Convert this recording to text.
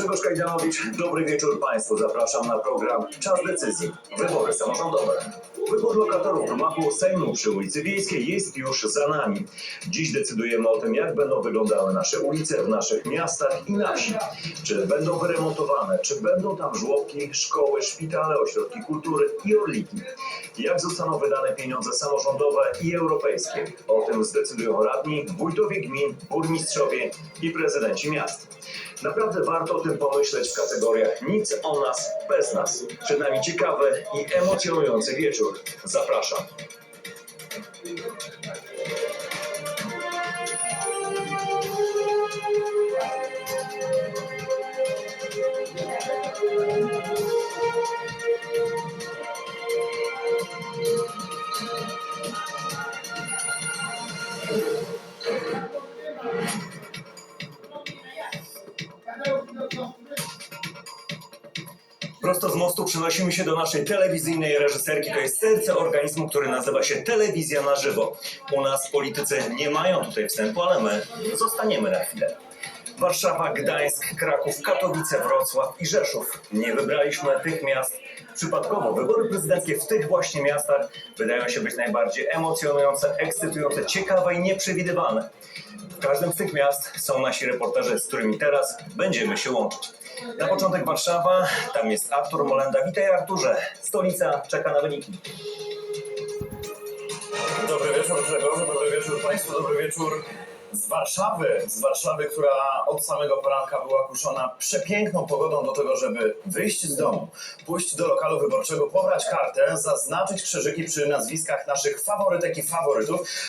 Grzegorz Kajdanowicz, dobry wieczór Państwu. Zapraszam na program Czas Decyzji. Wybory samorządowe. Wybór lokatorów gmachu Sejmu przy ulicy Wiejskiej jest już za nami. Dziś decydujemy o tym, jak będą wyglądały nasze ulice w naszych miastach i na wsi. Czy będą wyremontowane, czy będą tam żłobki, szkoły, szpitale, ośrodki kultury i orliki. Jak zostaną wydane pieniądze samorządowe i europejskie. O tym zdecydują radni, wójtowie gmin, burmistrzowie i prezydenci miast. Naprawdę warto o tym pomyśleć w kategoriach nic o nas bez nas. Przed nami ciekawy i emocjonujący wieczór. Zapraszam. Prosto z mostu przenosimy się do naszej telewizyjnej reżyserki. To jest serce organizmu, który nazywa się Telewizja na żywo. U nas politycy nie mają tutaj wstępu, ale my zostaniemy na chwilę. Warszawa, Gdańsk, Kraków, Katowice, Wrocław i Rzeszów. Nie wybraliśmy tych miast przypadkowo. Wybory prezydenckie w tych właśnie miastach wydają się być najbardziej emocjonujące, ekscytujące, ciekawe i nieprzewidywalne. W każdym z tych miast są nasi reporterzy, z którymi teraz będziemy się łączyć. Na początek Warszawa, tam jest Artur Molenda. Witaj Arturze, stolica czeka na wyniki. Dobry wieczór Grzegorz, dobry wieczór Państwu, dobry wieczór z Warszawy, z Warszawy, która od samego poranka była kuszona przepiękną pogodą do tego, żeby wyjść z domu, pójść do lokalu wyborczego, pobrać kartę, zaznaczyć krzyżyki przy nazwiskach naszych faworytek i faworytów,